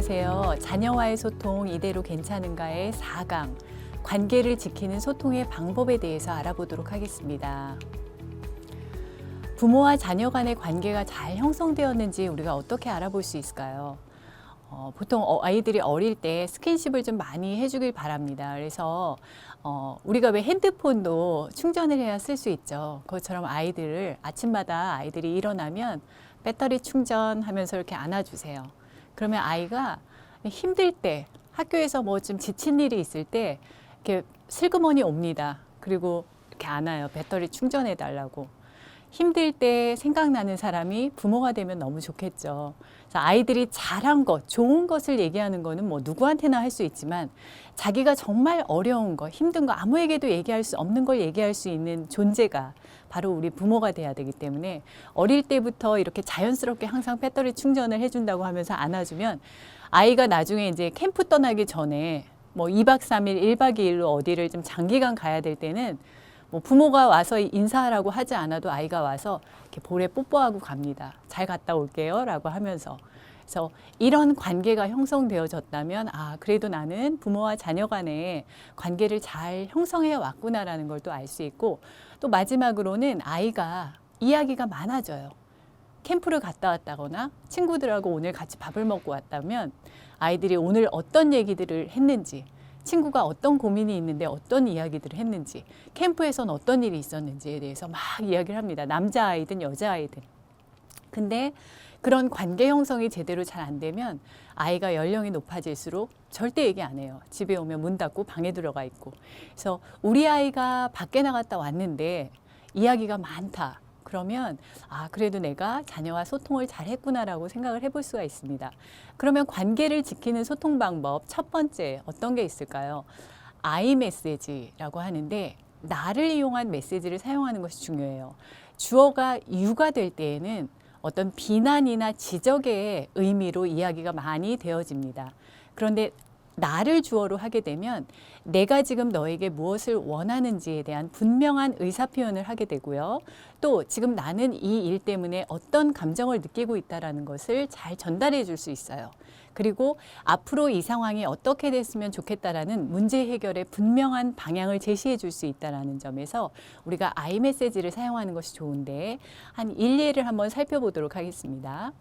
안녕하세요. 자녀와의 소통 이대로 괜찮은가의 4강. 관계를 지키는 소통의 방법에 대해서 알아보도록 하겠습니다. 부모와 자녀 간의 관계가 잘 형성되었는지 우리가 어떻게 알아볼 수 있을까요? 어, 보통 어, 아이들이 어릴 때 스킨십을 좀 많이 해주길 바랍니다. 그래서 어, 우리가 왜 핸드폰도 충전을 해야 쓸 수 있죠. 그것처럼 아이들을 아침마다 아이들이 일어나면 배터리 충전하면서 이렇게 안아주세요. 그러면 아이가 힘들 때 학교에서 뭐 좀 지친 일이 있을 때 이렇게 슬그머니 옵니다. 그리고 이렇게 안아요. 배터리 충전해 달라고. 힘들 때 생각나는 사람이 부모가 되면 너무 좋겠죠. 아이들이 잘한 것, 좋은 것을 얘기하는 거는 뭐 누구한테나 할 수 있지만 자기가 정말 어려운 거, 힘든 거, 아무에게도 얘기할 수 없는 걸 얘기할 수 있는 존재가 바로 우리 부모가 돼야 되기 때문에 어릴 때부터 이렇게 자연스럽게 항상 배터리 충전을 해준다고 하면서 안아주면 아이가 나중에 이제 캠프 떠나기 전에 뭐 2박 3일, 1박 2일로 어디를 좀 장기간 가야 될 때는 뭐 부모가 와서 인사하라고 하지 않아도 아이가 와서 이렇게 볼에 뽀뽀하고 갑니다. 잘 갔다 올게요. 라고 하면서. 그래서 이런 관계가 형성되어졌다면 아, 그래도 나는 부모와 자녀 간의 관계를 잘 형성해 왔구나라는 걸 또 알 수 있고 또 마지막으로는 아이가 이야기가 많아져요. 캠프를 갔다 왔다거나 친구들하고 오늘 같이 밥을 먹고 왔다면 아이들이 오늘 어떤 얘기들을 했는지 친구가 어떤 고민이 있는데 어떤 이야기들을 했는지 캠프에선 어떤 일이 있었는지에 대해서 막 이야기를 합니다. 남자아이든 여자아이든. 근데 그런 관계 형성이 제대로 잘 안 되면 아이가 연령이 높아질수록 절대 얘기 안 해요. 집에 오면 문 닫고 방에 들어가 있고. 그래서 우리 아이가 밖에 나갔다 왔는데 이야기가 많다. 그러면 아 그래도 내가 자녀와 소통을 잘 했구나라고 생각을 해볼 수가 있습니다. 그러면 관계를 지키는 소통 방법 첫 번째 어떤 게 있을까요? 아이 메시지라고 하는데 나를 이용한 메시지를 사용하는 것이 중요해요. 주어가 유가 될 때에는 어떤 비난이나 지적의 의미로 이야기가 많이 되어집니다. 그런데 나를 주어로 하게 되면 내가 지금 너에게 무엇을 원하는지에 대한 분명한 의사 표현을 하게 되고요. 또 지금 나는 이 일 때문에 어떤 감정을 느끼고 있다라는 것을 잘 전달해 줄 수 있어요. 그리고 앞으로 이 상황이 어떻게 됐으면 좋겠다라는 문제 해결의 분명한 방향을 제시해 줄 수 있다라는 점에서 우리가 아이 메시지를 사용하는 것이 좋은데 한 일례를 한번 살펴보도록 하겠습니다.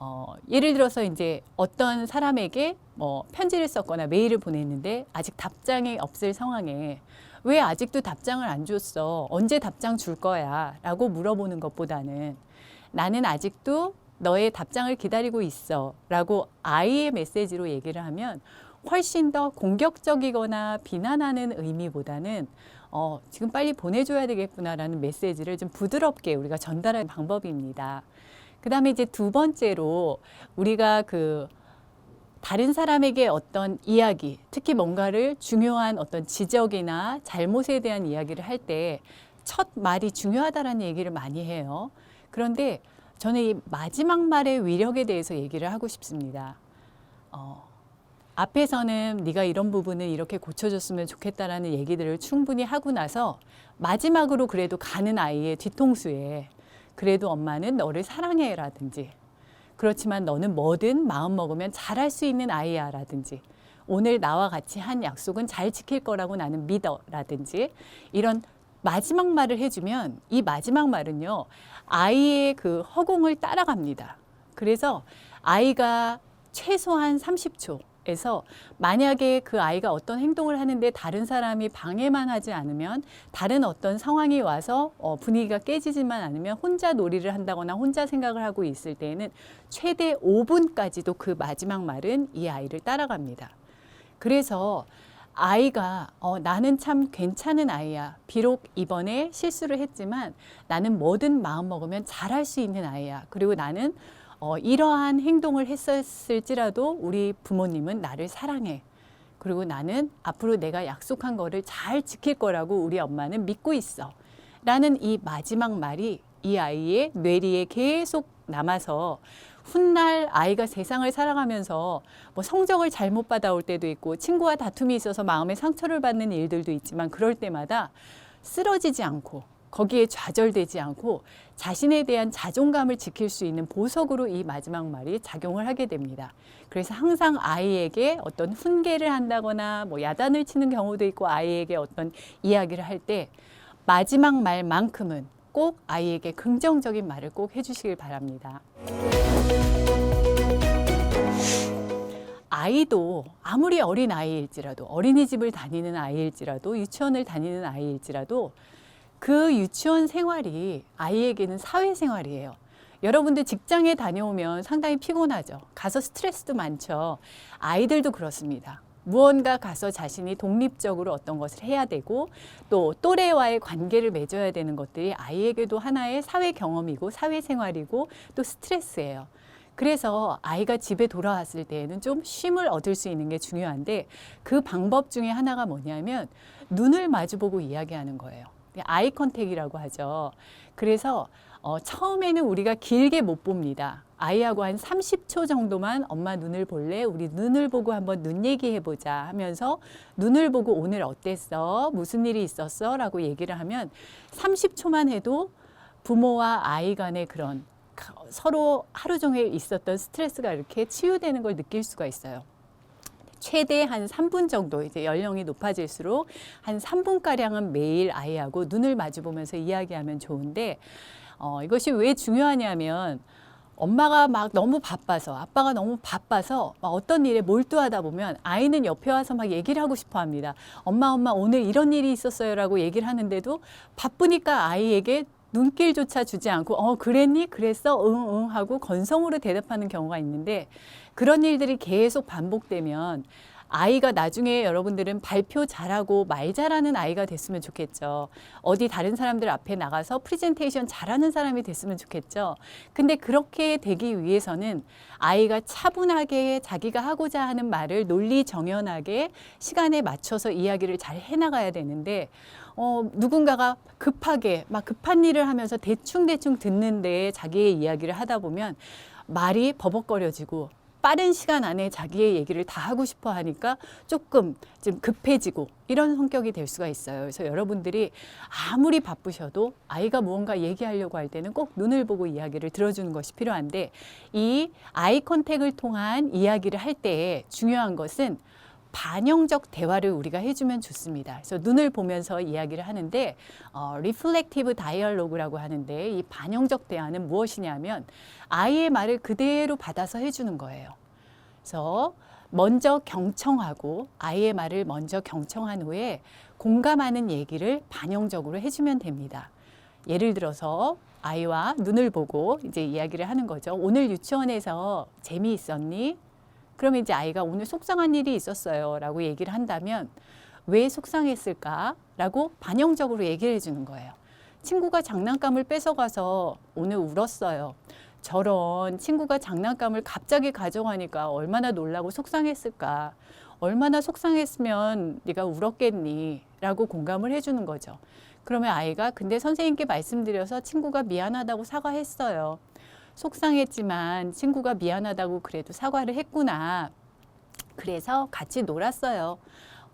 어, 예를 들어서 이제 어떤 사람에게 뭐 편지를 썼거나 메일을 보냈는데 아직 답장이 없을 상황에 왜 아직도 답장을 안 줬어? 언제 답장 줄 거야? 라고 물어보는 것보다는 나는 아직도 너의 답장을 기다리고 있어. 라고 아이의 메시지로 얘기를 하면 훨씬 더 공격적이거나 비난하는 의미보다는 어, 지금 빨리 보내줘야 되겠구나라는 메시지를 좀 부드럽게 우리가 전달하는 방법입니다. 그 다음에 이제 두 번째로 우리가 그 다른 사람에게 어떤 이야기, 특히 뭔가를 중요한 어떤 지적이나 잘못에 대한 이야기를 할 때 첫 말이 중요하다라는 얘기를 많이 해요. 그런데 저는 이 마지막 말의 위력에 대해서 얘기를 하고 싶습니다. 어, 앞에서는 네가 이런 부분은 이렇게 고쳐줬으면 좋겠다라는 얘기들을 충분히 하고 나서 마지막으로 그래도 가는 아이의 뒤통수에 그래도 엄마는 너를 사랑해 라든지 그렇지만 너는 뭐든 마음 먹으면 잘할 수 있는 아이야 라든지 오늘 나와 같이 한 약속은 잘 지킬 거라고 나는 믿어 라든지 이런 마지막 말을 해주면 이 마지막 말은요 아이의 그 허공을 따라갑니다. 그래서 아이가 최소한 30초 에서 만약에 그 아이가 어떤 행동을 하는데 다른 사람이 방해만 하지 않으면 다른 어떤 상황이 와서 어, 분위기가 깨지지만 않으면 혼자 놀이를 한다거나 혼자 생각을 하고 있을 때에는 최대 5분까지도 그 마지막 말은 이 아이를 따라갑니다. 그래서 아이가 어, 나는 참 괜찮은 아이야. 비록 이번에 실수를 했지만 나는 뭐든 마음 먹으면 잘할 수 있는 아이야. 그리고 나는 어, 이러한 행동을 했었을지라도 우리 부모님은 나를 사랑해. 그리고 나는 앞으로 내가 약속한 거를 잘 지킬 거라고 우리 엄마는 믿고 있어. 라는 이 마지막 말이 이 아이의 뇌리에 계속 남아서 훗날 아이가 세상을 살아가면서 뭐 성적을 잘못 받아올 때도 있고 친구와 다툼이 있어서 마음에 상처를 받는 일들도 있지만 그럴 때마다 쓰러지지 않고 거기에 좌절되지 않고 자신에 대한 자존감을 지킬 수 있는 보석으로 이 마지막 말이 작용을 하게 됩니다. 그래서 항상 아이에게 어떤 훈계를 한다거나 뭐 야단을 치는 경우도 있고 아이에게 어떤 이야기를 할 때 마지막 말만큼은 꼭 아이에게 긍정적인 말을 꼭 해주시길 바랍니다. 아이도 아무리 어린 아이일지라도 어린이집을 다니는 아이일지라도 유치원을 다니는 아이일지라도 그 유치원 생활이 아이에게는 사회생활이에요. 여러분들 직장에 다녀오면 상당히 피곤하죠. 가서 스트레스도 많죠. 아이들도 그렇습니다. 무언가 가서 자신이 독립적으로 어떤 것을 해야 되고 또 또래와의 관계를 맺어야 되는 것들이 아이에게도 하나의 사회 경험이고 사회생활이고 또 스트레스예요. 그래서 아이가 집에 돌아왔을 때에는 좀 쉼을 얻을 수 있는 게 중요한데 그 방법 중에 하나가 뭐냐면 눈을 마주보고 이야기하는 거예요. 아이 컨택이라고 하죠. 그래서 어, 처음에는 우리가 길게 못 봅니다. 아이하고 한 30초 정도만 엄마 눈을 볼래? 우리 눈을 보고 한번 눈 얘기해 보자 하면서 눈을 보고 오늘 어땠어? 무슨 일이 있었어? 라고 얘기를 하면 30초만 해도 부모와 아이 간의 그런 서로 하루 종일 있었던 스트레스가 이렇게 치유되는 걸 느낄 수가 있어요. 최대 한 3분 정도 이제 연령이 높아질수록 한 3분 가량은 매일 아이하고 눈을 마주 보면서 이야기하면 좋은데 어, 이것이 왜 중요하냐면 엄마가 막 너무 바빠서 아빠가 너무 바빠서 막 어떤 일에 몰두하다 보면 아이는 옆에 와서 막 얘기를 하고 싶어 합니다. 엄마 엄마 오늘 이런 일이 있었어요라고 얘기를 하는데도 바쁘니까 아이에게 눈길조차 주지 않고 어 그랬니? 그랬어? 응응. 하고 건성으로 대답하는 경우가 있는데 그런 일들이 계속 반복되면 아이가 나중에 여러분들은 발표 잘하고 말 잘하는 아이가 됐으면 좋겠죠. 어디 다른 사람들 앞에 나가서 프레젠테이션 잘하는 사람이 됐으면 좋겠죠. 근데 그렇게 되기 위해서는 아이가 차분하게 자기가 하고자 하는 말을 논리 정연하게 시간에 맞춰서 이야기를 잘 해나가야 되는데 어, 누군가가 급하게 막 급한 일을 하면서 대충대충 듣는데 자기의 이야기를 하다 보면 말이 버벅거려지고 빠른 시간 안에 자기의 얘기를 다 하고 싶어 하니까 조금 좀 급해지고 이런 성격이 될 수가 있어요. 그래서 여러분들이 아무리 바쁘셔도 아이가 무언가 얘기하려고 할 때는 꼭 눈을 보고 이야기를 들어주는 것이 필요한데 이 아이 컨택을 통한 이야기를 할 때 중요한 것은 반영적 대화를 우리가 해주면 좋습니다. 그래서 눈을 보면서 이야기를 하는데 어, 리플렉티브 다이얼로그라고 하는데 이 반영적 대화는 무엇이냐면 아이의 말을 그대로 받아서 해주는 거예요. 그래서 먼저 경청하고 아이의 말을 먼저 경청한 후에 공감하는 얘기를 반영적으로 해주면 됩니다. 예를 들어서 아이와 눈을 보고 이제 이야기를 하는 거죠. 오늘 유치원에서 재미있었니? 그러면 이제 아이가 오늘 속상한 일이 있었어요. 라고 얘기를 한다면 왜 속상했을까? 라고 반영적으로 얘기를 해주는 거예요. 친구가 장난감을 뺏어가서 오늘 울었어요. 저런 친구가 장난감을 갑자기 가져가니까 얼마나 놀라고 속상했을까. 얼마나 속상했으면 네가 울었겠니? 라고 공감을 해주는 거죠. 그러면 아이가 근데 선생님께 말씀드려서 친구가 미안하다고 사과했어요. 속상했지만 친구가 미안하다고 그래도 사과를 했구나. 그래서 같이 놀았어요.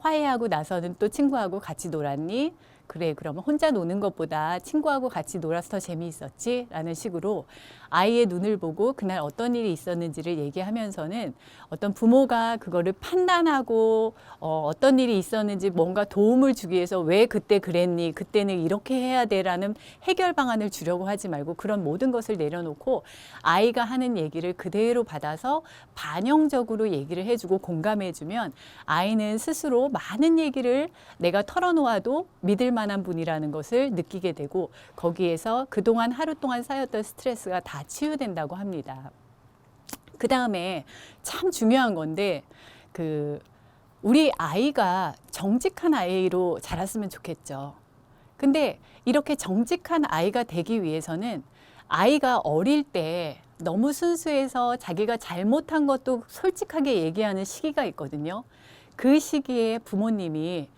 화해하고 나서는 또 친구하고 같이 놀았니? 그래, 그러면 혼자 노는 것보다 친구하고 같이 놀아서 더 재미있었지? 라는 식으로 아이의 눈을 보고 그날 어떤 일이 있었는지를 얘기하면서는 어떤 부모가 그거를 판단하고 어, 어떤 일이 있었는지 뭔가 도움을 주기 위해서 왜 그때 그랬니? 그때는 이렇게 해야 돼? 라는 해결 방안을 주려고 하지 말고 그런 모든 것을 내려놓고 아이가 하는 얘기를 그대로 받아서 반영적으로 얘기를 해주고 공감해주면 아이는 스스로 많은 얘기를 내가 털어놓아도 믿을 만한 분이라는 것을 느끼게 되고 거기에서 그동안 하루 동안 쌓였던 스트레스가 다 치유된다고 합니다. 그 다음에 참 중요한 건데 그 우리 아이가 정직한 아이로 자랐으면 좋겠죠. 근데 이렇게 정직한 아이가 되기 위해서는 아이가 어릴 때 너무 순수해서 자기가 잘못한 것도 솔직하게 얘기하는 시기가 있거든요. 그 시기에 부모님이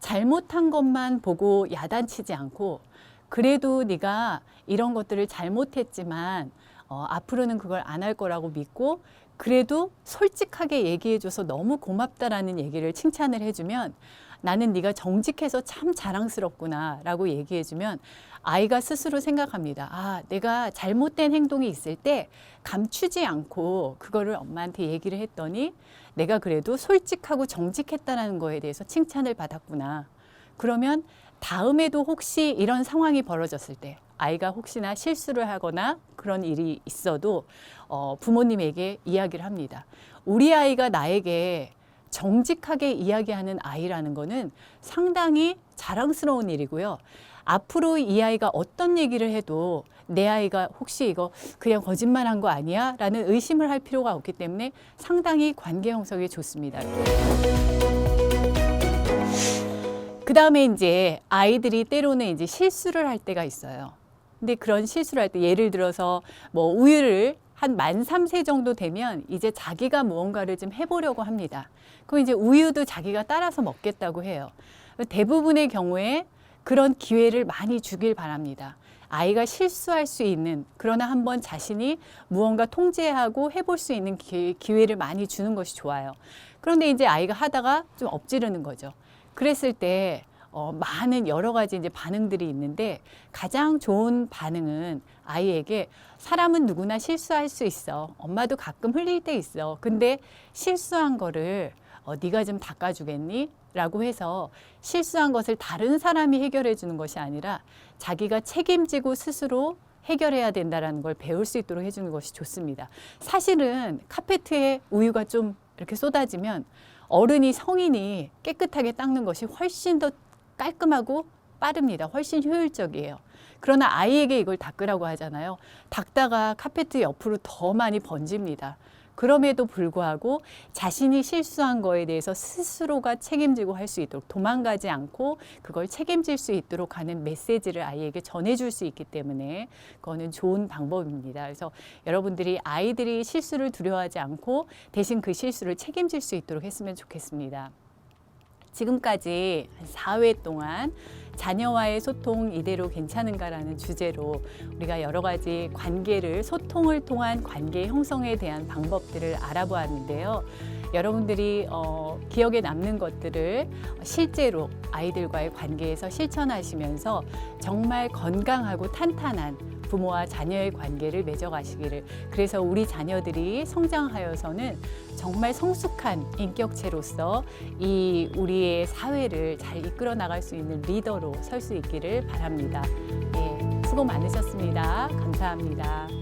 잘못한 것만 보고 야단치지 않고 그래도 네가 이런 것들을 잘못했지만 어, 앞으로는 그걸 안 할 거라고 믿고 그래도 솔직하게 얘기해줘서 너무 고맙다라는 얘기를 칭찬을 해주면 나는 네가 정직해서 참 자랑스럽구나라고 얘기해주면 아이가 스스로 생각합니다. 아, 내가 잘못된 행동이 있을 때 감추지 않고 그거를 엄마한테 얘기를 했더니 내가 그래도 솔직하고 정직했다는 거에 대해서 칭찬을 받았구나. 그러면 다음에도 혹시 이런 상황이 벌어졌을 때 아이가 혹시나 실수를 하거나 그런 일이 있어도 어, 부모님에게 이야기를 합니다. 우리 아이가 나에게 정직하게 이야기하는 아이라는 거는 상당히 자랑스러운 일이고요. 앞으로 이 아이가 어떤 얘기를 해도 내 아이가 혹시 이거 그냥 거짓말한 거 아니야? 라는 의심을 할 필요가 없기 때문에 상당히 관계 형성에 좋습니다. 그 다음에 이제 아이들이 때로는 이제 실수를 할 때가 있어요. 근데 그런 실수를 할 때 예를 들어서 뭐 우유를 한 만 삼 세 정도 되면 이제 자기가 무언가를 좀 해보려고 합니다. 그럼 이제 우유도 자기가 따라서 먹겠다고 해요. 대부분의 경우에 그런 기회를 많이 주길 바랍니다. 아이가 실수할 수 있는 그러나 한번 자신이 무언가 통제하고 해볼 수 있는 기, 기회를 많이 주는 것이 좋아요. 그런데 이제 아이가 하다가 좀 엎지르는 거죠. 그랬을 때 어, 많은 여러 가지 이제 반응들이 있는데 가장 좋은 반응은 아이에게 사람은 누구나 실수할 수 있어. 엄마도 가끔 흘릴 때 있어. 근데 실수한 거를 어, 네가 좀 닦아주겠니? 라고 해서 실수한 것을 다른 사람이 해결해 주는 것이 아니라 자기가 책임지고 스스로 해결해야 된다라는 걸 배울 수 있도록 해주는 것이 좋습니다. 사실은 카페트에 우유가 좀 이렇게 쏟아지면 어른이 성인이 깨끗하게 닦는 것이 훨씬 더 깔끔하고 빠릅니다. 훨씬 효율적이에요. 그러나 아이에게 이걸 닦으라고 하잖아요. 닦다가 카페트 옆으로 더 많이 번집니다. 그럼에도 불구하고 자신이 실수한 거에 대해서 스스로가 책임지고 할 수 있도록 도망가지 않고 그걸 책임질 수 있도록 하는 메시지를 아이에게 전해줄 수 있기 때문에 그거는 좋은 방법입니다. 그래서 여러분들이 아이들이 실수를 두려워하지 않고 대신 그 실수를 책임질 수 있도록 했으면 좋겠습니다. 지금까지 한 4회 동안 자녀와의 소통 이대로 괜찮은가라는 주제로 우리가 여러 가지 관계를 소통을 통한 관계 형성에 대한 방법들을 알아보았는데요. 여러분들이 어, 기억에 남는 것들을 실제로 아이들과의 관계에서 실천하시면서 정말 건강하고 탄탄한 부모와 자녀의 관계를 맺어가시기를 그래서 우리 자녀들이 성장하여서는 정말 성숙한 인격체로서 이 우리의 사회를 잘 이끌어 나갈 수 있는 리더로 설 수 있기를 바랍니다. 예, 수고 많으셨습니다. 감사합니다.